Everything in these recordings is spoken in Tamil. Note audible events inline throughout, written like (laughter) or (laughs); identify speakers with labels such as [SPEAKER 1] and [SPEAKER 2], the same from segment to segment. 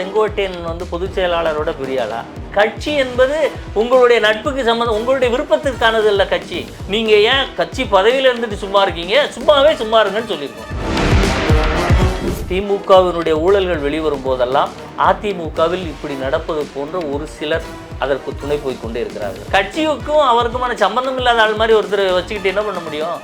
[SPEAKER 1] செங்கோட்டையன் வந்து பொதுச் செயலாளரோட பிரியாளா? கட்சி என்பது உங்களுடைய நட்புக்கு சம்மந்தம் உங்களுடைய விருப்பத்திற்கானது இல்ல கட்சி. நீங்க ஏன் கட்சி பதவியில இருந்துட்டு சும்மா இருக்கீங்க? சும்மாவே சும்மா இருங்கன்னு சொல்லியிருக்கோம். திமுகவினுடைய ஊழல்கள் வெளிவரும் போதெல்லாம் அதிமுகவில் இப்படி நடப்பது போன்ற ஒரு சிலர் அதற்கு துணை போய்க்கொண்டே இருக்கிறார்கள். கட்சிக்கும் அவருக்குமான சம்பந்தம் இல்லாத ஆள் மாதிரி ஒருத்தர் வச்சுக்கிட்டு என்ன பண்ண முடியும்?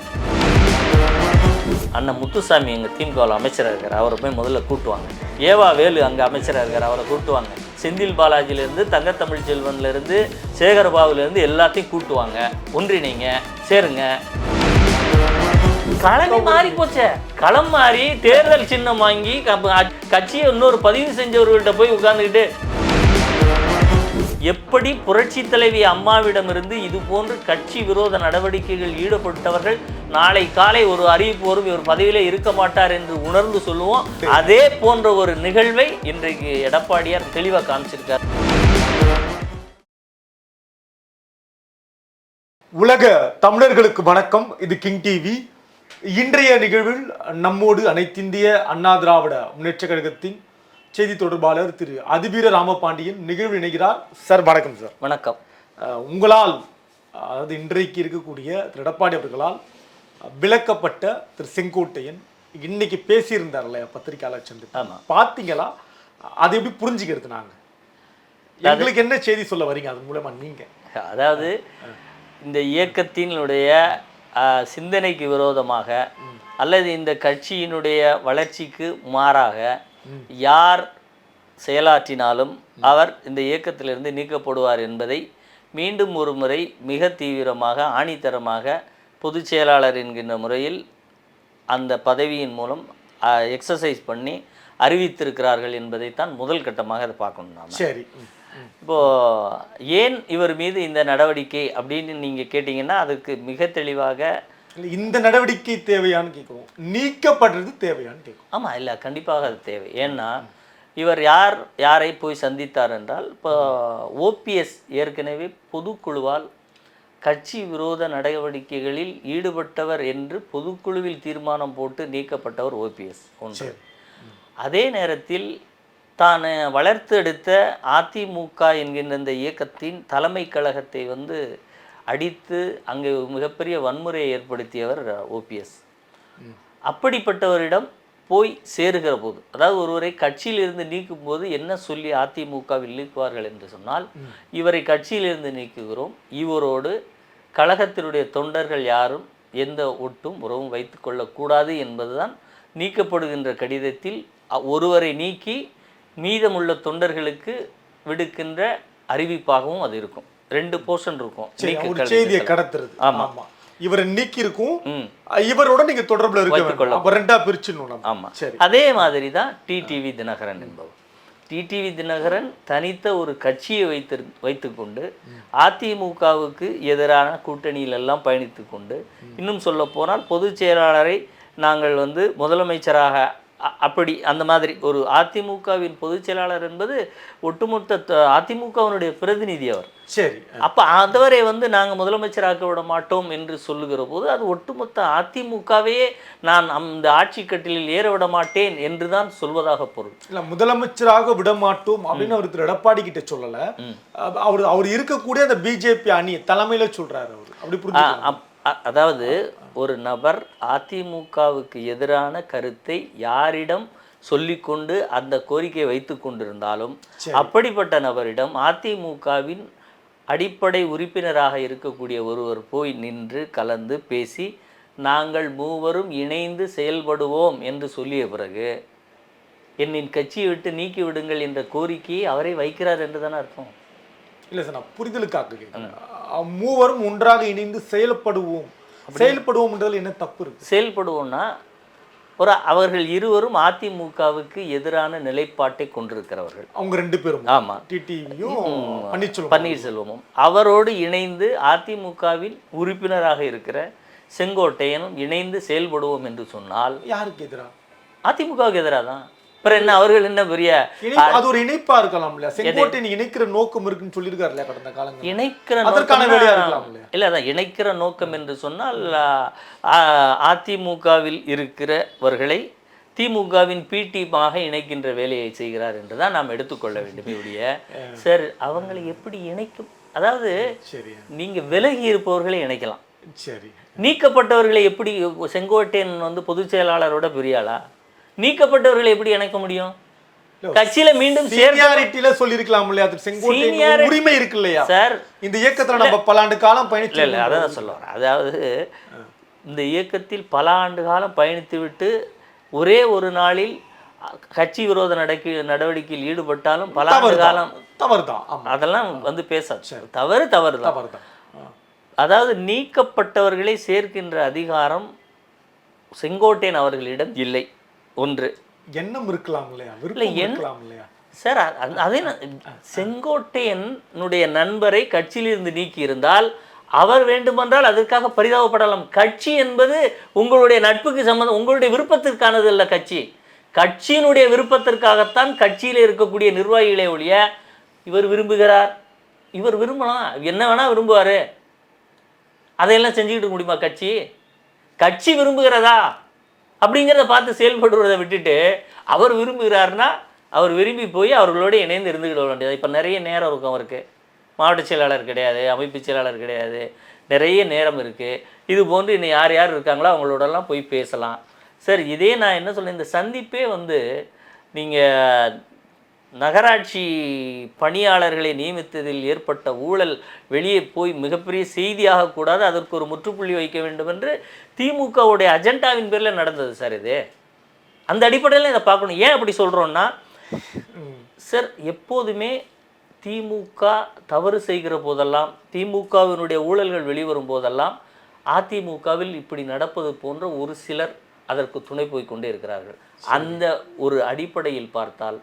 [SPEAKER 1] அண்ணன் முத்துசாமி எங்கள் திமுகவில் அமைச்சராக இருக்கார் அவரை போய் முதல்ல கூட்டுவாங்க. ஏவா வேலு அங்கே அமைச்சராக இருக்கார் அவரை கூட்டுவாங்க. செந்தில் பாலாஜிலேருந்து தங்கத்தமிழ் செல்வன்லேருந்து சேகரபாபுலேருந்து எல்லாத்தையும் கூட்டுவாங்க. ஒன்றிணைங்க சேருங்க. களமே மாறி போச்சே. களம் மாறி தேர்தல் சின்னம் வாங்கி கட்சியை இன்னொரு பதிவு செஞ்சவர்கள்ட்ட போய் உட்கார்ந்துக்கிட்டு எப்படி புரட்சி தலைவி அம்மாவிடமிருந்து இது போன்று கட்சி விரோத நடவடிக்கைகள் ஈடுபட்டவர்கள் நாளை காலை ஒரு அறிவிப்பு வரும். இவர் பதவியிலே இருக்க மாட்டார் என்று உணர்ந்து சொல்லுவோம். அதே போன்ற ஒரு நிகழ்வை இன்றைக்கு எடப்பாடியார் தெளிவாக காமிச்சிருக்கார்.
[SPEAKER 2] உலக தமிழர்களுக்கு வணக்கம். இது கிங் டிவி. இன்றைய நிகழ்வில் நம்மோடு அனைத்திந்திய அண்ணா திராவிட முன்னேற்ற கழகத்தின் செய்தி தொடர்பாளர் திரு அதிபீர ராமபாண்டியன் நிகழ்வில் இணைகிறார். சார் வணக்கம் சார்.
[SPEAKER 1] வணக்கம்.
[SPEAKER 2] உங்களால் அதாவது இன்றைக்கு இருக்கக்கூடிய திரு எடப்பாடி அவர்களால் அஹ், விலக்கப்பட்ட திரு செங்கோட்டையன் இன்னைக்கு பேசியிருந்தார் இல்லையா பத்திரிகையாளர் சந்திப்பு. பார்த்தீங்களா? அதை எப்படி புரிஞ்சுக்கிறது நாங்க? எங்களுக்கு என்ன செய்தி சொல்ல வரீங்க அது மூலமா நீங்க?
[SPEAKER 1] அதாவது இந்த இயக்கத்தினுடைய சிந்தனைக்கு விரோதமாக அல்லது இந்த கட்சியினுடைய வளர்ச்சிக்கு மாறாக யார் செயலாற்றினாலும் அவர் இந்த இயக்கத்திலிருந்து நீக்கப்படுவார் என்பதை மீண்டும் ஒரு முறை மிக தீவிரமாக ஆணித்தரமாக பொதுச் செயலாளர் என்கின்ற முறையில் அந்த பதவியின் மூலம் எக்ஸசைஸ் பண்ணி அறிவித்திருக்கிறார்கள் என்பதைத்தான் முதல் கட்டமாக அதை பார்க்கணும் நாம.
[SPEAKER 2] சரி. ம், ம்.
[SPEAKER 1] இப்போ ஏன் இவர் மீது இந்த நடவடிக்கை அப்படின்னு நீங்க கேட்டிங்கன்னா அதுக்கு மிக தெளிவாக
[SPEAKER 2] இந்த நடவடிக்கை தேவையான்னு கேட்குறோம் நீக்கப்படுறது தேவையான்னு கேட்கும்
[SPEAKER 1] ஆமா இல்ல கண்டிப்பாக அது தேவை. ஏன்னா இவர் யார் யாரை போய் சந்தித்தார் என்றால் இப்போ ஓபிஎஸ் ஏற்கனவே பொதுக்குழுவால் கட்சி விரோத நடவடிக்கைகளில் ஈடுபட்டவர் என்று பொதுக்குழுவில் தீர்மானம் போட்டு நீக்கப்பட்டவர் ஓபிஎஸ். ஒன்று. அதே நேரத்தில் தான் வளர்த்தெடுத்த அதிமுக என்கின்ற இந்த இயக்கத்தின் தலைமை கழகத்தை வந்து அடித்து அங்கே மிகப்பெரிய வன்முறையை ஏற்படுத்தியவர் ஓபிஎஸ். அப்படிப்பட்டவரிடம் போய் சேருகிற போது அதாவது ஒருவரை கட்சியிலிருந்து நீக்கும் போது என்ன சொல்லி அதிமுகவில் நீக்குவார்கள் என்று சொன்னால் இவரை கட்சியிலிருந்து நீக்குகிறோம் இவரோடு கழகத்தினுடைய தொண்டர்கள் யாரும் எந்த ஒட்டும் உறவும் வைத்துக்கொள்ளக்கூடாது என்பதுதான் நீக்கப்படுகின்ற கடிதத்தில் ஒருவரை நீக்கி மீதமுள்ள தொண்டர்களுக்கு விடுக்கின்ற அறிவிப்பாகவும் அது இருக்கும். ரெண்டு போர்ஷன் இருக்கும்.
[SPEAKER 2] செய்தியை கடத்துறது.
[SPEAKER 1] ஆமா.
[SPEAKER 2] ஆமா. இவரை நீக்கி இருக்கும் இவரோட நீங்க தொடர்புல இருக்க ரெண்டா நம்ம
[SPEAKER 1] ஆமா. அதே மாதிரி தான் டிடிவி தினகரன் என்பவர். டிடிவி தினகரன் தனித்த ஒரு கட்சியை வைத்து வைத்துக்கொண்டு அதிமுகவுக்கு எதிரான கூட்டணியில் எல்லாம் பயணித்து கொண்டு இன்னும் சொல்ல போனால் பொதுச் செயலாளரை நாங்கள் வந்து முதலமைச்சராக அப்படி அந்த மாதிரி ஒரு அதிமுகவின் பொதுச் செயலாளர் என்பது ஒட்டுமொத்த அதிமுகவினுடைய பிரதிநிதி அவர்.
[SPEAKER 2] சரி.
[SPEAKER 1] அப்போ அதவரை வந்து நாங்கள் முதலமைச்சராக்க விட மாட்டோம் என்று சொல்லுகிற போது அது ஒட்டுமொத்த அதிமுகவே நான் அந்த ஆட்சி கட்டிலில் ஏற விட மாட்டேன் என்று தான் சொல்வதாக பொருள்.
[SPEAKER 2] இல்ல முதலமைச்சராக விட மாட்டோம் அப்படின்னு அவர் திரு எடப்பாடி கிட்ட சொல்லல. அவர் அவர் இருக்கக்கூடிய அந்த பிஜேபி அணி தலைமையில சொல்றாரு அவர். அப்படி
[SPEAKER 1] அதாவது ஒரு நபர் அதிமுகவுக்கு எதிரான கருத்தை யாரிடம் சொல்லிக்கொண்டு அந்த கோரிக்கையை வைத்து கொண்டிருந்தாலும் அப்படிப்பட்ட நபரிடம் அதிமுகவின் அடிப்படை உறுப்பினராக இருக்கக்கூடிய ஒருவர் போய் நின்று கலந்து பேசி நாங்கள் மூவரும் இணைந்து செயல்படுவோம் என்று சொல்லிய பிறகு என்னின் கட்சியை விட்டு நீக்கி விடுங்கள் என்ற கோரிக்கையை அவரே வைக்கிறார் என்று தானே அர்த்தம்?
[SPEAKER 2] இல்ல சார் நான் புரிதலுக்காக மூவரும் ஒன்றாக இணைந்து செயல்படுவோம். செயல்படுவோம்ன்றதுல என்ன தப்பு இருக்கு?
[SPEAKER 1] செயல்படுவோம்னா ஒரு அவர்கள் இருவரும் அதிமுகவுக்கு எதிரான நிலைப்பாட்டை கொண்டிருக்கிறவர்கள்.
[SPEAKER 2] அவங்க ரெண்டு பேரும்.
[SPEAKER 1] ஆமா.
[SPEAKER 2] டிடிவியும் பன்னீர்செல்வம்
[SPEAKER 1] பன்னீர்செல்வமும். அவரோடு இணைந்து அதிமுகவில் உறுப்பினராக இருக்கிற செங்கோட்டையனும் இணைந்து செயல்படுவோம் என்று சொன்னால்
[SPEAKER 2] யாருக்கு எதிரா?
[SPEAKER 1] அதிமுகவுக்கு எதிராக தான் அப்புறம் என்ன அவர்கள் என்ன பெரிய
[SPEAKER 2] அது ஒரு இணைப்பா இருக்கலாம் இல்லையா செங்கோட்டையன் இணைக்கிற நோக்கம் இருக்குன்னு சொல்லியிருக்காரு இல்லையா கடந்த காலங்கள்
[SPEAKER 1] இணைக்கிற
[SPEAKER 2] அதற்கான வேலையா இருக்கலாம்?
[SPEAKER 1] இல்ல அதான் இணைக்கிற நோக்கம் என்று சொன்னால் அதிமுகவில் இருக்கிறவர்களை திமுகவின் பி டீமாக இணைக்கின்ற வேலையை செய்கிறார் என்று தான் நாம் எடுத்துக்கொள்ள வேண்டும் இவருடைய (laughs) சார் அவங்களை எப்படி இணைக்கும்? அதாவது நீங்க விலகி இருப்பவர்களை இணைக்கலாம்.
[SPEAKER 2] சரி.
[SPEAKER 1] நீக்கப்பட்டவர்களை எப்படி செங்கோட்டையன் வந்து பொதுச் செயலாளரோட பெரியாளா நீக்கப்பட்டவர்களை எப்படி இணைக்க முடியும்? கட்சியில மீண்டும்
[SPEAKER 2] சீனியாரிட்டியில சொல்லிருக்கலாம் இல்லையா? செங்கோட்டையின் உரிமை இருக்கு இல்லையா?
[SPEAKER 1] சார்
[SPEAKER 2] இந்த இயக்கத்துல நம்ம பல ஆண்டு காலம் பயணிச்சு
[SPEAKER 1] இல்லை அதை தான் சொல்ல அதாவது இந்த இயக்கத்தில் பல ஆண்டு காலம் பயணித்துவிட்டு ஒரே ஒரு நாளில் கட்சி விரோத நடக்க நடவடிக்கையில் ஈடுபட்டாலும் பல ஆண்டு காலம்
[SPEAKER 2] தவறுதான். ஆமா.
[SPEAKER 1] அதெல்லாம் வந்து பேசாது. தவறு தவறு தான். அதாவது நீக்கப்பட்டவர்களை சேர்க்கின்ற அதிகாரம் செங்கோட்டையன் அவர்களிடம் இல்லை. ஒன்று.
[SPEAKER 2] எண்ணம் இருக்கலாம் இல்லையா? விருப்பம் இருக்கலாம் இல்லையா?
[SPEAKER 1] சார் அதே செங்கோட்டையனுடைய நண்பரை கட்சியிலிருந்து நீக்கி இருந்தால் அவர் வேண்டுமென்றால் அதற்காக பரிதாபப்படலாம். கட்சி என்பது உங்களுடைய நட்புக்கு சம்பந்தம் உங்களுடைய விருப்பத்திற்கானது அல்ல கட்சி. கட்சியினுடைய விருப்பத்திற்காகத்தான் கட்சியில் இருக்கக்கூடிய நிர்வாகிகளே ஒழிய இவர் விரும்புகிறார். இவர் விரும்பலாம் என்ன வேணா விரும்புவார். அதையெல்லாம் செஞ்சுக்கிட்டு முடியுமா கட்சி? கட்சி விரும்புகிறதா? அப்படிங்கிறத பார்த்து செயல்படுவதை விட்டுட்டு அவர் விரும்புகிறாருன்னா அவர் விரும்பி போய் அவர்களோடு இணைந்து இருந்துக்கிட வேண்டியது. இப்போ நிறைய நேரம் இருக்கும் அவருக்கு. மாவட்ட செயலாளர் கிடையாது அமைப்பு செயலாளர் கிடையாது நிறைய நேரம் இருக்குது இது போன்று இன்னும் யார் யார் இருக்காங்களோ அவங்களோடலாம் போய் பேசலாம். சார் இதே நான் என்ன சொல்கிறேன் இந்த சந்திப்பே வந்து நீங்கள் நகராட்சி பணியாளர்களை நியமித்ததில் ஏற்பட்ட ஊழல் வெளியே போய் மிகப்பெரிய செய்தியாக கூடாது அதற்கு ஒரு முற்றுப்புள்ளி வைக்க வேண்டும் என்று திமுகவுடைய அஜெண்டாவின் பேரில் நடந்தது சார் இது. அந்த அடிப்படையில் இதை பார்க்கணும். ஏன் அப்படி சொல்கிறோன்னா சார் எப்போதுமே திமுக தவறு செய்கிற போதெல்லாம் திமுகவினுடைய ஊழல்கள் வெளிவரும் போதெல்லாம் அதிமுகவில் இப்படி நடப்பது போன்ற ஒரு சிலர் அதற்கு துணை போய் கொண்டே இருக்கிறார்கள். அந்த ஒரு அடிப்படையில் பார்த்தால்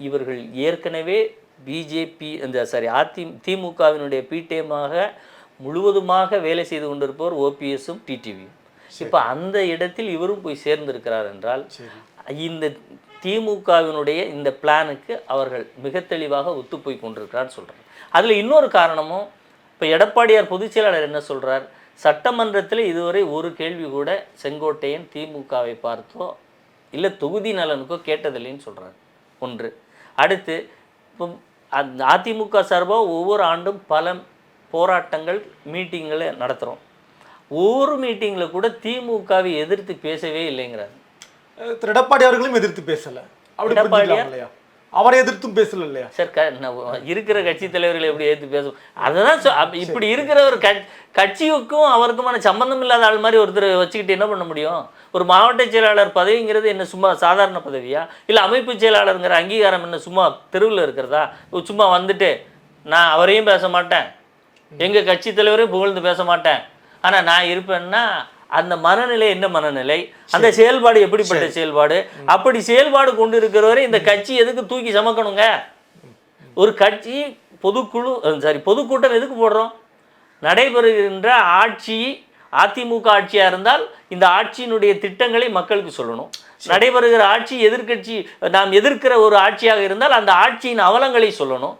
[SPEAKER 1] இவர்கள் ஏற்கனவே பிஜேபி இந்த சாரி அதி திமுகவினுடைய பிடிஎமாக முழுவதுமாக வேலை செய்து கொண்டிருப்பவர் ஓபிஎஸும் டிடிவியும் இப்போ அந்த இடத்தில் இவரும் போய் சேர்ந்திருக்கிறார் என்றால் இந்த திமுகவினுடைய இந்த பிளானுக்கு அவர்கள் மிக தெளிவாக ஒத்துப்போய் கொண்டிருக்கிறான்னு சொல்கிறார் அதில் இன்னொரு காரணமும் இப்போ எடப்பாடியார் பொதுச் செயலாளர் என்ன சொல்றார்? சட்டமன்றத்தில் இதுவரை ஒரு கேள்வி கூட செங்கோட்டையன் திமுகவை பார்த்தோ இல்லை தொகுதி நலனுக்கோ கேட்டதில்லைன்னு சொல்றார். ஒன்று. அடுத்து அதிமுக சார்பாக ஒவ்வொரு ஆண்டும் பல போராட்டங்கள் மீட்டிங்களை நடத்துகிறோம் ஒவ்வொரு மீட்டிங்கில் கூட திமுகவை எதிர்த்து பேசவே இல்லைங்கிறார்.
[SPEAKER 2] திரு எடப்பாடி அவர்களும் எதிர்த்து பேசல. அப்படி இல்லையா? அவரை எதிர்த்தும் பேசல இல்லையா
[SPEAKER 1] சார் இருக்கிற கட்சி தலைவர்களை எப்படி ஏற்று பேசும் அதுதான் இப்படி இருக்கிற ஒரு கட்சி கட்சிக்கும் அவருக்குமான சம்பந்தம் இல்லாத ஆள் மாதிரி ஒருத்தர் வச்சுக்கிட்டு என்ன பண்ண முடியும்? ஒரு மாவட்ட செயலாளர் பதவிங்கிறது என்ன சும்மா சாதாரண பதவியா? இல்லை அமைப்பு செயலாளருங்கிற அங்கீகாரம் என்ன சும்மா தெருவில் இருக்கிறதா? சும்மா வந்துட்டு நான் அவரையும் பேச மாட்டேன். எங்கள் கட்சி தலைவரையும் புகழ்ந்து பேச மாட்டேன். ஆனால் நான் இருப்பேன்னா அந்த மனநிலை என்ன மனநிலை? அந்த செயல்பாடு எப்படிப்பட்ட செயல்பாடு? அப்படி செயல்பாடு கொண்டு இருக்கிறவரை இந்த கட்சி எதுக்கு தூக்கி சமக்கணுங்க? ஒரு கட்சி பொதுக்குழு சாரி பொதுக்கூட்டம் எதுக்கு போடுறோம்? நடைபெறுகின்ற ஆட்சி அதிமுக ஆட்சியாக இருந்தால் இந்த ஆட்சியினுடைய திட்டங்களை மக்களுக்கு சொல்லணும். நடைபெறுகிற ஆட்சி எதிர்க்கட்சி நாம் எதிர்க்கிற ஒரு ஆட்சியாக இருந்தால் அந்த ஆட்சியின் அவலங்களை சொல்லணும்.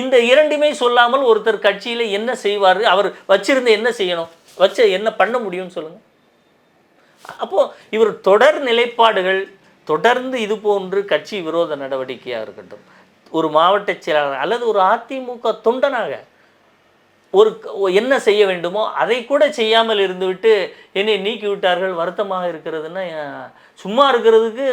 [SPEAKER 1] இந்த இரண்டுமே சொல்லாமல் ஒருத்தர் கட்சியில் என்ன செய்வார்? அவர் வச்சிருந்து என்ன செய்யணும்? வச்சு என்ன பண்ண முடியும்னு சொல்லுங்க. அப்போ இவர் தொடர் நிலைப்பாடுகள் தொடர்ந்து இது போன்று கட்சி விரோத நடவடிக்கையாக இருக்கட்டும். ஒரு மாவட்ட செயலாளர் அல்லது ஒரு அதிமுக தொண்டனாக ஒரு என்ன செய்ய வேண்டுமோ அதை கூட செய்யாமல் இருந்துவிட்டு என்னை நீக்கி விட்டார்கள் வருத்தமாக இருக்கிறதுன்னா சும்மா இருக்கிறதுக்கு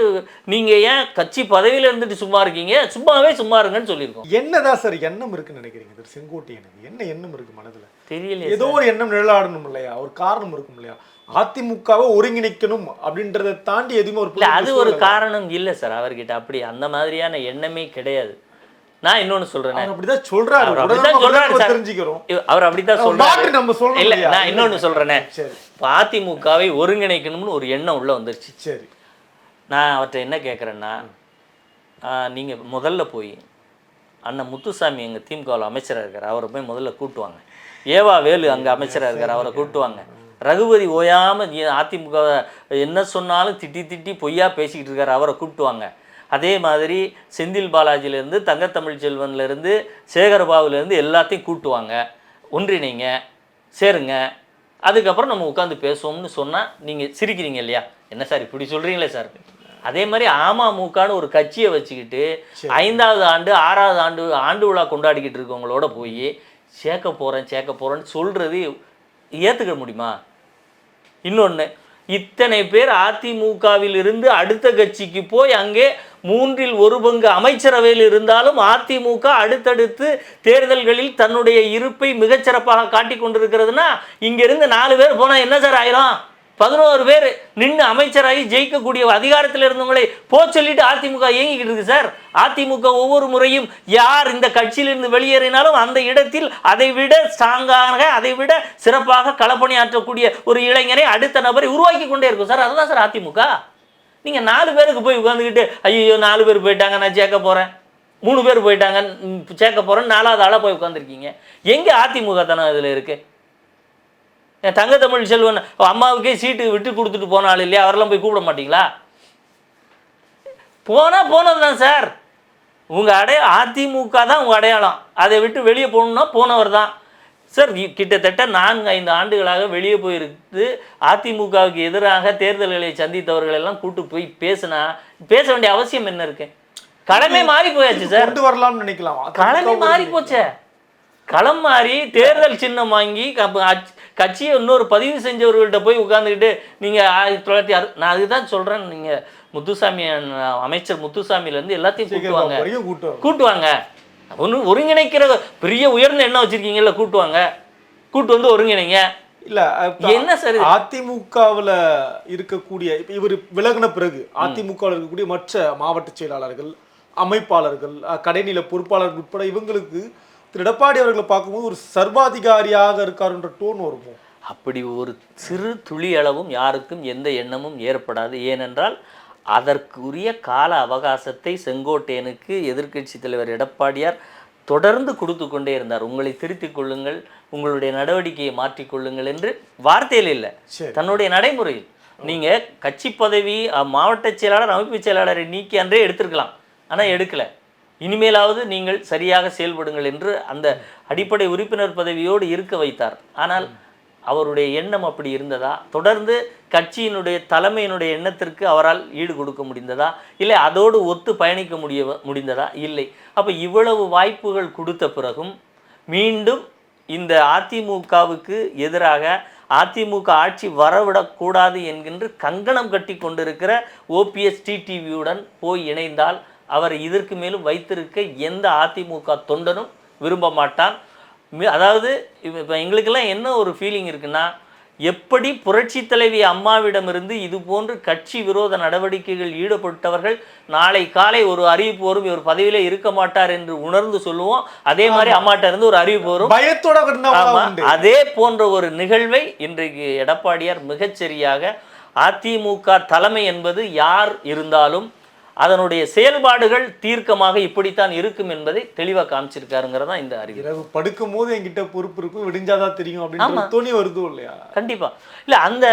[SPEAKER 1] நீங்கள் ஏன் கட்சி பதவியில் இருந்துட்டு சும்மா இருக்கீங்க? சும்மாவே சும்மா இருங்கன்னு சொல்லியிருக்கோம்.
[SPEAKER 2] என்னதான் சார் எண்ணம் இருக்குன்னு நினைக்கிறீங்க? திரு செங்கோட்டையனுக்கு என்ன எண்ணம் இருக்கு மனதுல?
[SPEAKER 1] தெரியலையே
[SPEAKER 2] ஏதோ ஒரு எண்ணம் நிழலாடணும் இல்லையா? ஒரு காரணம் இருக்கும் இல்லையா? அதிமுகவை ஒருங்கிணைக்கணும் அப்படின்றத தாண்டி எதுவுமே ஒரு
[SPEAKER 1] அது ஒரு காரணம் இல்லை சார் அவர்கிட்ட. அப்படி அந்த மாதிரியான எண்ணமே கிடையாது. நான் இன்னொன்னு சொல்றேனே.
[SPEAKER 2] அப்படிதான் சொல்றாரு. நம்ம
[SPEAKER 1] சொல்றாரு.
[SPEAKER 2] தெரிஞ்சுக்கிறோம்.
[SPEAKER 1] அவர் அப்படித்தான்
[SPEAKER 2] மாற்றி
[SPEAKER 1] சொல்றாரு.
[SPEAKER 2] நம்ம சொல்லணும்
[SPEAKER 1] இல்ல? நான் இன்னொன்னு சொல்றேனே. அதிமுகவை ஒருங்கிணைக்கணும்னு ஒரு எண்ணம் உள்ள வந்துருச்சு.
[SPEAKER 2] சரி.
[SPEAKER 1] நான் அவர்கிட்ட என்ன கேட்குறேன்னா நீங்கள் முதல்ல போய் அண்ணன் முத்துசாமி எங்கள் திமுகவில் அமைச்சராக இருக்கார் அவரை போய் முதல்ல கூட்டுவாங்க. ஏவா வேலு அங்கே அமைச்சராக இருக்கார் அவரை கூட்டுவாங்க. ரகுபதி ஓயாமல் அதிமுக என்ன சொன்னாலும் திட்டி திட்டி பொய்யா பேசிக்கிட்டு இருக்கார் அவரை கூட்டுவாங்க அதே மாதிரி செந்தில் பாலாஜிலேருந்து தங்கத்தமிழ் செல்வன்லேருந்து சேகரபாபுலேருந்து எல்லாத்தையும் கூட்டுவாங்க ஒன்றிணைங்க சேருங்க. அதுக்கப்புறம் நம்ம உட்காந்து பேசுவோம்னு சொன்னால் நீங்கள் சிரிக்கிறீங்க இல்லையா? என்ன சார் இப்படி சொல்கிறீங்களே சார்? அதே மாதிரி அமமுகன்னு ஒரு கட்சியை வச்சுக்கிட்டு ஐந்தாவது ஆண்டு ஆறாவது ஆண்டு ஆண்டு விழா கொண்டாடிக்கிட்டு இருக்கவங்களோட போய் சேர்க்க போகிறேன் சேர்க்க போகிறேன்னு சொல்கிறது ஏற்றுக்க முடியுமா? இன்னொன்று இத்தனை பேர் அதிமுகவில் இருந்து அடுத்த கட்சிக்கு போய் அங்கே மூன்றில் ஒரு பங்கு அமைச்சரவையில் இருந்தாலும் அதிமுக அடுத்தடுத்து தேர்தல்களில் தன்னுடைய இருப்பை மிகச்சிறப்பாக காட்டி கொண்டிருக்கிறதுனா இங்கிருந்து நாலு பேர் போனால் என்ன சார் ஆயிரும்? பதினோரு பேர் நின்று அமைச்சராகி ஜெயிக்கக்கூடிய அதிகாரத்தில் இருந்தவங்களை போ சொல்லிட்டு அதிமுக இயங்கிக்கிட்டு இருக்கு சார். அதிமுக ஒவ்வொரு முறையும் யார் இந்த கட்சியிலிருந்து வெளியேறினாலும் அந்த இடத்தில் அதை விட ஸ்ட்ராங்காக அதை விட சிறப்பாக களப்பணியாற்றக்கூடிய ஒரு இளைஞரை அடுத்த நபரை உருவாக்கி கொண்டே இருக்கும் சார். அதுதான் சார் அதிமுக. நீங்கள் நாலு பேருக்கு போய் உட்காந்துக்கிட்டு ஐயோ நாலு பேர் போயிட்டாங்க நான் சேர்க்க போகிறேன் மூணு பேர் போயிட்டாங்க சேர்க்க போகிறேன் நாலாவது ஆளாக போய் உட்காந்துருக்கீங்க எங்கே அதிமுக தானே இதில் இருக்குது தங்க தமிழ் செல்வன் அம்மாவுக்கே சீட்டு விட்டு கொடுத்துட்டு போன ஆள் இல்லையா? அவரெல்லாம் போய் கூப்பிட மாட்டீங்களா? போனால் போனது தான் சார். உங்கள் அடைய அதிமுக தான் உங்கள் அடையாளம். அதை விட்டு வெளியே போகணுன்னா போனவர் தான். சார் கிட்டத்தட்ட நான்கு ஐந்து ஆண்டுகளாக வெளியே போயிருக்கு அதிமுகவுக்கு எதிராக தேர்தல்களை சந்தித்தவர்கள் எல்லாம் கூட்டு போய் பேசினா பேச வேண்டிய அவசியம் என்ன இருக்கு? கடமை மாறி போயாச்சு சார்.
[SPEAKER 2] கொண்டு வரலாம்னு நினைக்கலாம்.
[SPEAKER 1] களமே மாறி போச்சே. களம் மாறி தேர்தல் சின்னம் வாங்கி கட்சியை இன்னொரு பதிவு செஞ்சவர்கள்ட்ட போய் உட்காந்துக்கிட்டு நீங்கள் ஆயிரத்தி தொள்ளாயிரத்தி அறு நான் அதுதான் சொல்கிறேன் நீங்கள் முத்துசாமி அமைச்சர் முத்துசாமியிலேருந்து எல்லாத்தையும் கூட்டுவாங்க. கூட்டுவாங்க. ஒன்று ஒருங்கிணைக்கிற பெரிய உயர்ந்த எண்ணம் வச்சுருக்கீங்கல்ல கூட்டுவாங்க. கூட்டு வந்து ஒருங்கிணைங்க.
[SPEAKER 2] இல்ல
[SPEAKER 1] என்ன சார்?
[SPEAKER 2] அதிமுகவுல இருக்கக்கூடிய இவர் விலகின பிறகு அதிமுகவில் இருக்கக்கூடிய மற்ற மாவட்ட செயலாளர்கள் அமைப்பாளர்கள் கடைநில பொறுப்பாளர்கள் உட்பட இவங்களுக்கு திரு எடப்பாடி அவர்களை பார்க்கும்போது ஒரு சர்வாதிகாரியாக இருக்காருன்ற டோன் வருமோ?
[SPEAKER 1] அப்படி ஒரு சிறு துளி அளவும் யாருக்கும் எந்த எண்ணமும் ஏற்படாது. ஏனென்றால் அதற்குரிய கால அவகாசத்தை செங்கோட்டையனுக்கு எதிர்க்கட்சி தலைவர் எடப்பாடியார் தொடர்ந்து கொடுத்து கொண்டே இருந்தார். உங்களை திருத்திக் கொள்ளுங்கள் உங்களுடைய நடவடிக்கையை மாற்றிக்கொள்ளுங்கள் என்று வார்த்தையில் இல்லை. தன்னுடைய நடைமுறையில். நீங்க கட்சி பதவி மாவட்ட செயலாளர் அமைப்பு செயலாளரை நீக்கி அன்றே எடுத்திருக்கலாம். ஆனா எடுக்கல. இனிமேலாவது நீங்கள் சரியாக செயல்படுங்கள் என்று அந்த அடிப்படை உறுப்பினர் பதவியோடு இருக்க வைத்தார். ஆனால் அவருடைய எண்ணம் அப்படி இருந்ததா? தொடர்ந்து கட்சியினுடைய தலைமையினுடைய எண்ணத்திற்கு அவரால் ஈடு கொடுக்க முடிந்ததா? இல்லை அதோடு ஒத்து பயணிக்க முடிய முடிந்ததா? இல்லை. அப்போ இவ்வளவு வாய்ப்புகள் கொடுத்த பிறகும் மீண்டும் இந்த அதிமுகவுக்கு எதிராக அதிமுக ஆட்சி வரவிடக்கூடாது என்கின்ற கங்கணம் கட்டி கொண்டிருக்கிற ஓபிஎஸ் டிடிவியுடன் போய் இணைந்தால் அவர் இதற்கு மேலும் வைத்திருக்க எந்த அதிமுக தொண்டனும் விரும்ப மாட்டான். அதாவது இப்போ எங்களுக்கெல்லாம் என்ன ஒரு ஃபீலிங் இருக்குன்னா எப்படி புரட்சி தலைவி அம்மாவிடமிருந்து இது போன்று கட்சி விரோத நடவடிக்கைகள் ஈடுபட்டவர்கள் நாளை காலை ஒரு அறிவிப்பு வரும் இவர் பதவியிலே இருக்க மாட்டார் என்று உணர்ந்து சொல்லுவோம். அதே மாதிரி அம்மாட்ட இருந்து ஒரு அறிவிப்பு வரும்.
[SPEAKER 2] பயத்தோட
[SPEAKER 1] அதே போன்ற ஒரு நிகழ்வை இன்றைக்கு எடப்பாடியார் மிகச்சரியாக அதிமுக தலைமை என்பது யார் இருந்தாலும் அதனுடைய செயல்பாடுகள் தீர்க்கமாக இப்படித்தான் இருக்கும் என்பதை தெளிவாக காமிச்சிருக்காருங்கிறது தான் இந்த அறிவு.
[SPEAKER 2] இரவு படுக்கும் போது என்கிட்ட பொறுப்பு இருக்கும் விடிஞ்சாதான் தெரியும் அப்படின்னு தோணி வருதோ இல்லையா?
[SPEAKER 1] கண்டிப்பா. இல்ல அந்த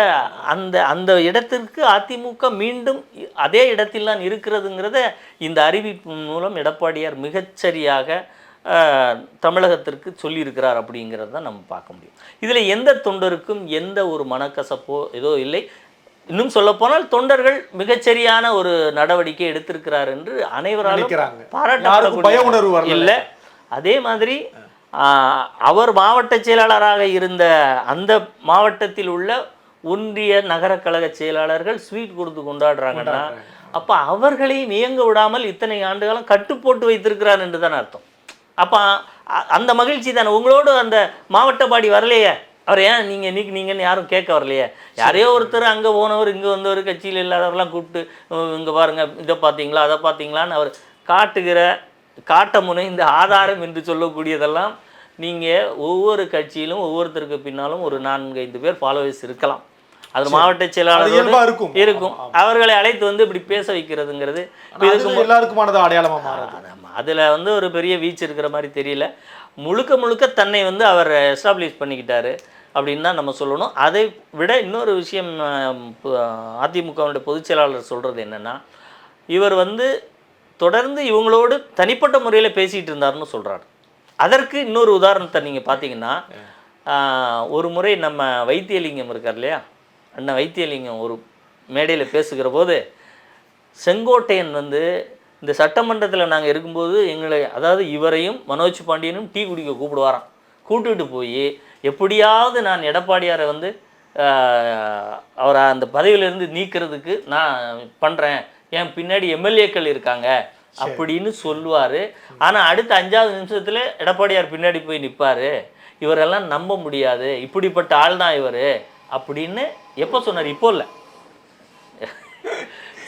[SPEAKER 1] அந்த அந்த இடத்திற்கு அதிமுக மீண்டும் அதே இடத்தில் தான் இருக்கிறதுங்கிறத இந்த அறிவிப்பு மூலம் எடப்பாடியார் மிகச்சரியாக தமிழகத்திற்கு சொல்லியிருக்கிறார் அப்படிங்கிறத நம்ம பார்க்க முடியும். இதில் எந்த தொண்டருக்கும் எந்த ஒரு மனக்கசப்போ ஏதோ இல்லை. இன்னும் சொல்லப்போனால் தொண்டர்கள் மிகச்சரியான ஒரு நடவடிக்கை எடுத்திருக்கிறார் என்று அனைவராலும் பாராட்டப்படக்கூடிய இல்லை. அதே மாதிரி அவர் மாவட்ட செயலாளராக இருந்த அந்த மாவட்டத்தில் உள்ள ஒன்றிய நகர கழக செயலாளர்கள் ஸ்வீட் கொடுத்து கொண்டாடுறாங்கன்னா அப்போ அவர்களையும் இயங்க விடாமல் இத்தனை ஆண்டுகாலம் கட்டுப்போட்டு வைத்திருக்கிறார் என்று தான் அர்த்தம். அப்போ அந்த மகிழ்ச்சி தானே. உங்களோடு அந்த மாவட்ட பாடி வரலையே. அவர் ஏன் நீங்கள் நீ நீங்கன்னு யாரும் கேட்க வரலையே? யாரையோ ஒருத்தர் அங்கே போனவர் இங்கே வந்தவர் கட்சியில் இல்லாதவரெல்லாம் கூப்பிட்டு இங்கே பாருங்க இதை பார்த்தீங்களா அதை பார்த்தீங்களான்னு அவர் காட்டுகிற காட்ட முனைந்த ஆதாரம் என்று சொல்லக்கூடியதெல்லாம் நீங்கள் ஒவ்வொரு கட்சியிலும் ஒவ்வொருத்தருக்கு பின்னாலும் ஒரு நான்கு ஐந்து பேர் ஃபாலோவர்ஸ் இருக்கலாம். அது மாவட்ட செயலாளர்
[SPEAKER 2] இருக்கும்.
[SPEAKER 1] இருக்கும். அவர்களை அழைத்து வந்து இப்படி பேச வைக்கிறதுங்கிறது
[SPEAKER 2] எல்லாருக்குமானது அடையாளமா மாறாது.
[SPEAKER 1] அதில் வந்து ஒரு பெரிய வீச்சு இருக்கிற மாதிரி தெரியல. முழுக்க முழுக்க தன்னை வந்து அவர் எஸ்டாப்ளிஷ் பண்ணிக்கிட்டாரு. அப்படின்னு தான் நம்ம சொல்லணும். அதை விட இன்னொரு விஷயம் அதிமுகவுடைய பொதுச் செயலாளர் சொல்கிறது என்னென்னா இவர் வந்து தொடர்ந்து இவங்களோடு தனிப்பட்ட முறையில் பேசிகிட்டு இருந்தாருன்னு சொல்கிறார் அதற்கு இன்னொரு உதாரணத்தை நீங்கள் பார்த்தீங்கன்னா ஒரு முறை நம்ம வைத்தியலிங்கம் இருக்கார் இல்லையா? அண்ணன் வைத்தியலிங்கம் ஒரு மேடையில் பேசுகிற போது செங்கோட்டையன் வந்து இந்த சட்டமன்றத்தில் நாங்கள் இருக்கும்போது எங்களை அதாவது இவரையும் மனோஜ் பாண்டியனும் டீ குடிக்க கூப்பிடுவாராம். கூப்பிட்டுட்டு போய் எப்படியாவது நான் எடப்பாடியாரை வந்து அவரை அந்த பதவியிலிருந்து நீக்கிறதுக்கு நான் பண்ணுறேன் என் பின்னாடி எம்எல்ஏக்கள் இருக்காங்க அப்படின்னு சொல்லுவார். ஆனால் அடுத்த அஞ்சாவது நிமிஷத்தில் எடப்பாடியார் பின்னாடி போய் நிற்பார் இவரெல்லாம் நம்ப முடியாது. இப்படிப்பட்ட ஆள் தான் இவர் அப்படின்னு எப்போ சொன்னார்? இப்போ இல்லை.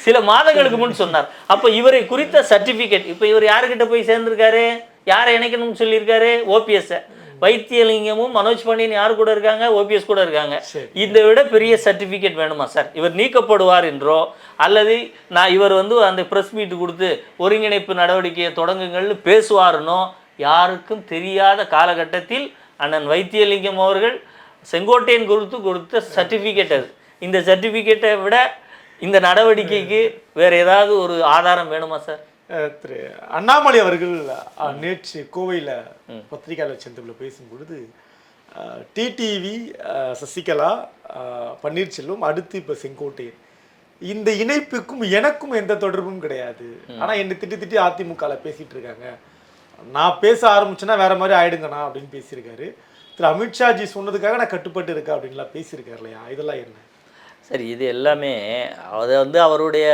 [SPEAKER 1] சில மாதங்களுக்கு முன் சொன்னார். அப்போ இவரை குறித்த சர்டிஃபிகேட் இப்போ இவர் யாருக்கிட்ட போய் சேர்ந்திருக்காரு? யாரை இணைக்கணும்னு சொல்லியிருக்காரு? ஓபிஎஸ்ஸை வைத்தியலிங்கமும் மனோஜ் பாண்டியன் யார் கூட இருக்காங்க? ஓபிஎஸ் கூட இருக்காங்க. இதை விட பெரிய சர்டிஃபிகேட் வேணுமா சார் இவர் நீக்கப்படுவார் என்றோ அல்லது நான் இவர் வந்து அந்த ப்ரெஸ் மீட் கொடுத்து ஒருங்கிணைப்பு நடவடிக்கையை தொடங்குங்கள்னு பேசுவாருனோ யாருக்கும் தெரியாத காலகட்டத்தில் அண்ணன் வைத்தியலிங்கம் அவர்கள் செங்கோட்டையன் குறித்து கொடுத்த சர்டிஃபிகேட் அது. இந்த சர்டிஃபிகேட்டை விட இந்த நடவடிக்கைக்கு வேற ஏதாவது ஒரு ஆதாரம் வேணுமா சார்
[SPEAKER 2] திரு அண்ணாமலை அவர்கள் நேற்று கோவையில் பத்திரிகையாளர் சந்திப்பில் பேசும்பொழுது டிடிவி சசிகலா பன்னீர்செல்வம் அடுத்து இப்போ செங்கோட்டையன். இந்த இணைப்புக்கும் எனக்கும் எந்த தொடர்பும் கிடையாது. ஆனா என்னை திட்டி திட்டி அதிமுகவில் பேசிட்டு இருக்காங்க நான் பேச ஆரம்பிச்சேன்னா வேற மாதிரி ஆயிடுங்கண்ணா அப்படின்னு பேசியிருக்காரு. திரு அமித்ஷாஜி சொன்னதுக்காக நான் கட்டுப்பட்டு இருக்கேன் அப்படின்லாம் பேசியிருக்காரு இல்லையா? இதெல்லாம் என்ன?
[SPEAKER 1] சரி இது எல்லாமே அது வந்து அவருடைய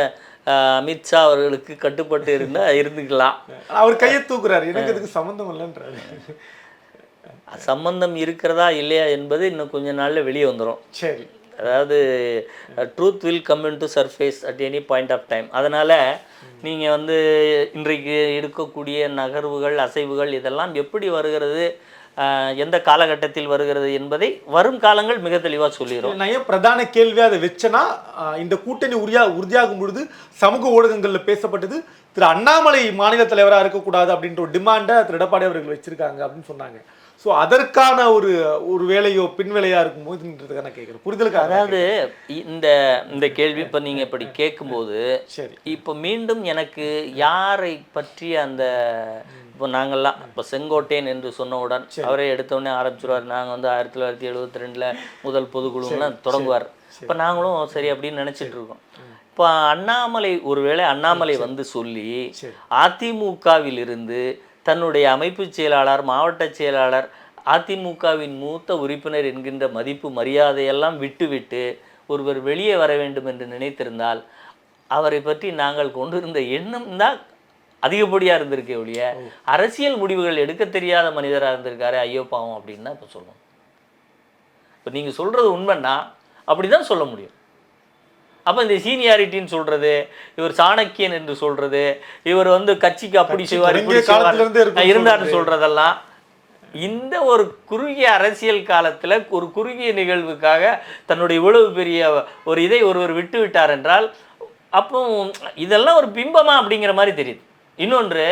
[SPEAKER 1] அமித்ஷா அவர்களுக்கு கட்டுப்பட்டு இருந்தால் இருந்துக்கலாம்.
[SPEAKER 2] அவர் கையை தூக்குறாரு. எனக்கு இதுக்கு சம்மந்தம் இல்லைன்றாரு.
[SPEAKER 1] சம்பந்தம் இருக்கிறதா இல்லையா என்பது இன்னும் கொஞ்ச நாள்ல வெளியே வந்துடும்
[SPEAKER 2] சரி.
[SPEAKER 1] அதாவது truth will come into surface at any point of time அதனால் நீங்கள் வந்து இன்றைக்கு இருக்கக்கூடிய நகர்வுகள் அசைவுகள் இதெல்லாம் எப்படி வருகிறது எந்த காலகட்டத்தில் வருகிறது என்பதை வரும் காலங்கள் மிக தெளிவாக சொல்லிடும்
[SPEAKER 2] நான் ஏன் பிரதான கேள்வியா அதை வச்சேன்னா இந்த கூட்டணி உறுதியா உறுதியாகும் பொழுது சமூக ஊடகங்கள்ல பேசப்பட்டது திரு அண்ணாமலை மாநில தலைவரா இருக்கக்கூடாது அப்படின்ற ஒரு டிமாண்டை திரு எடப்பாடி அவர்கள் வச்சிருக்காங்க அப்படின்னு சொன்னாங்க. ஸோ அதற்கான ஒரு ஒரு வேலையோ பின் வேலையா இருக்கும் போதுன்றதுக்காக நான் கேட்குறேன் புரிதலுக்காக
[SPEAKER 1] அதாவது இந்த இந்த கேள்வி இப்போ நீங்கள் இப்படி கேட்கும்போது
[SPEAKER 2] சரி.
[SPEAKER 1] இப்போ மீண்டும் எனக்கு யாரை பற்றிய அந்த இப்போ நாங்கள்லாம் இப்போ செங்கோட்டையன் என்று சொன்னவுடன் அவரே எடுத்தோடனே ஆரம்பிச்சிருவார். நாங்கள் வந்து ஆயிரத்தி தொள்ளாயிரத்தி எழுபத்தி ரெண்டில் முதல் பொதுக்குழுலாம் தொடங்குவார். இப்போ நாங்களும் சரி அப்படின்னு நினச்சிட்டு இருக்கோம். இப்போ அண்ணாமலை ஒருவேளை அண்ணாமலை வந்து சொல்லி
[SPEAKER 2] சரி.
[SPEAKER 1] அதிமுகவில் இருந்து தன்னுடைய அமைப்பு செயலாளர் மாவட்ட செயலாளர் அதிமுகவின் மூத்த உறுப்பினர் என்கின்ற மதிப்பு மரியாதையெல்லாம் விட்டுவிட்டு ஒருவர் வெளியே வர வேண்டும் என்று நினைத்திருந்தால் அவரை பற்றி நாங்கள் கொண்டிருந்த எண்ணம் தான் அதிகப்படியாக இருந்திருக்கே ஒழிய அரசியல் முடிவுகள் எடுக்க தெரியாத மனிதராக இருந்திருக்காரு ஐயோ பாவம் அப்படின்னு தான் இப்போ சொல்லணும். இப்போ நீங்கள் சொல்கிறது உண்மைன்னா அப்படி தான் சொல்ல முடியும். அப்போ இந்த சீனியாரிட்டின்னு சொல்றது இவர் சாணக்கியன் என்று சொல்றது இவர் வந்து கட்சிக்கு அப்படி செய்வார் இப்படி செய்வார் இருந்தார்னு சொல்றதெல்லாம் இந்த ஒரு குறுகிய அரசியல் காலத்துல ஒரு குறுகிய நிகழ்வுக்காக தன்னுடைய இவ்வளவு பெரிய ஒரு இதை ஒருவர் விட்டு விட்டார் என்றால் அப்போ இதெல்லாம் ஒரு பிம்பமா அப்படிங்கிற மாதிரி தெரியுது. இன்னொன்று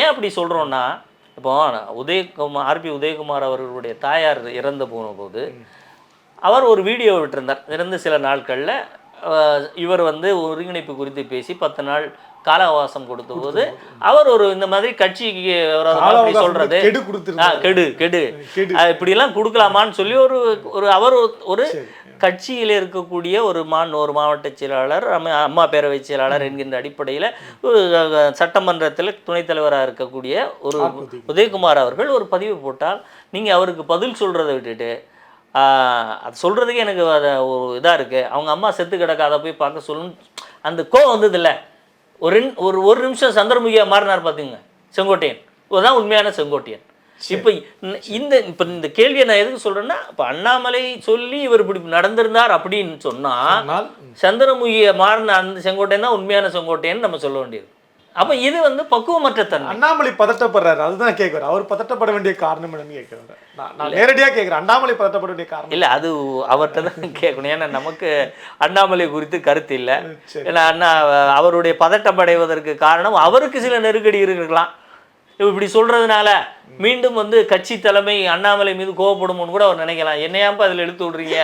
[SPEAKER 1] ஏன் அப்படி சொல்கிறோன்னா இப்போ உதயகுமார் ஆர்பி உதயகுமார் அவர்களுடைய தாயார் இறந்து போனபோது அவர் ஒரு வீடியோ விட்டிருந்தார். இறந்து சில நாட்களில் இவர் வந்து ஒருங்கிணைப்பு குறித்து பேசி பத்து நாள் கால அவகாசம் கொடுத்த போது அவர் ஒரு இந்த மாதிரி கட்சிக்கு அப்படி சொல்றது.
[SPEAKER 2] கெடு
[SPEAKER 1] கெடு. ஆ, இப்படிலாம் கொடுக்கலாமான்னு சொல்லி ஒரு ஒரு அவர் ஒரு- கட்சியில் இருக்கக்கூடிய ஒரு மான் ஒரு மாவட்ட செயலாளர் அம்மா பேரவை செயலாளர் என்கின்ற அடிப்படையில் சட்டமன்றத்தில் துணைத் தலைவராக இருக்கக்கூடிய ஒரு
[SPEAKER 2] உதயகுமார்.
[SPEAKER 1] அவர்கள் ஒரு பதிவு போட்டால் நீங்கள் அவருக்கு பதில் சொல்கிறத விட்டுட்டு அது சொல்கிறதுக்கே எனக்கு அது ஒரு இதாக இருக்குது அவங்க அம்மா செத்து கிடக்க அதை போய் பார்க்க சொல்லணும் அந்த கோவம் வந்ததில்ல. ஒரு ஒரு ஒரு நிமிஷம் சந்திரமுகியா மாறினார் பார்த்துங்க செங்கோட்டையன். இதுதான் உண்மையான செங்கோட்டையன். இப்போ இந்த இப்போ இந்த கேள்வியை நான் எதுக்கு சொல்கிறேன்னா இப்போ அண்ணாமலை சொல்லி இவர் இப்படி நடந்திருந்தார் அப்படின்னு சொன்னால் சந்திரமுகியை மாறின அந்த செங்கோட்டையன் தான் உண்மையான செங்கோட்டையன் நம்ம சொல்ல வேண்டியது. அப்போ இது வந்து பக்குவமற்ற தன்மை.
[SPEAKER 2] அண்ணாமலை பதட்டப்படுறாரு. அதுதான் கேட்குறேன் அவர் பதட்டப்பட வேண்டிய காரணம் என்னன்னு கேட்குறேன் நான் நான் நேரடியா கேட்குறேன் அண்ணாமலை பதட்டப்பட வேண்டிய காரணம்.
[SPEAKER 1] இல்லை அது அவர்கிட்ட தான் (laughs) கேட்கணும். ஏன்னா நமக்கு அண்ணாமலை குறித்து கருத்து இல்லை. ஏன்னா அண்ணா அவருடைய பதட்டம் அடைவதற்கு காரணம் அவருக்கு சில நெருக்கடி இருக்கலாம் இப்படி சொல்றதுனால மீண்டும் வந்து கட்சி தலைமை அண்ணாமலை மீது கோவப்படுமோன்னு கூட அவர் நினைக்கலாம். என்னையாப்பா அதில் இழுத்து விட்றீங்க?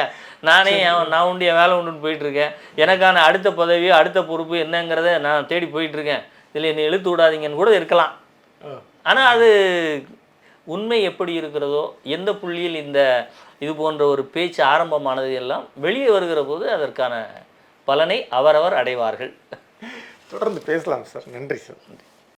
[SPEAKER 1] நானே நான் உண்டு என் வேலை உண்டுன்னு போயிட்டு இருக்கேன். எனக்கான அடுத்த பதவி அடுத்த பொறுப்பு என்னங்கிறத நான் தேடி போயிட்டு இருக்கேன். இதில் என்னை இழுத்து விடாதீங்கன்னு கூட இருக்கலாம். ஆனால் அது உண்மை எப்படி இருக்கிறதோ எந்த புள்ளியில் இந்த இது போன்ற ஒரு பேச்சு ஆரம்பமானது எல்லாம் வெளியே வருகிற போது அதற்கான பலனை அவரவர் அடைவார்கள்.
[SPEAKER 2] தொடர்ந்து பேசலாம் சார். நன்றி சார்.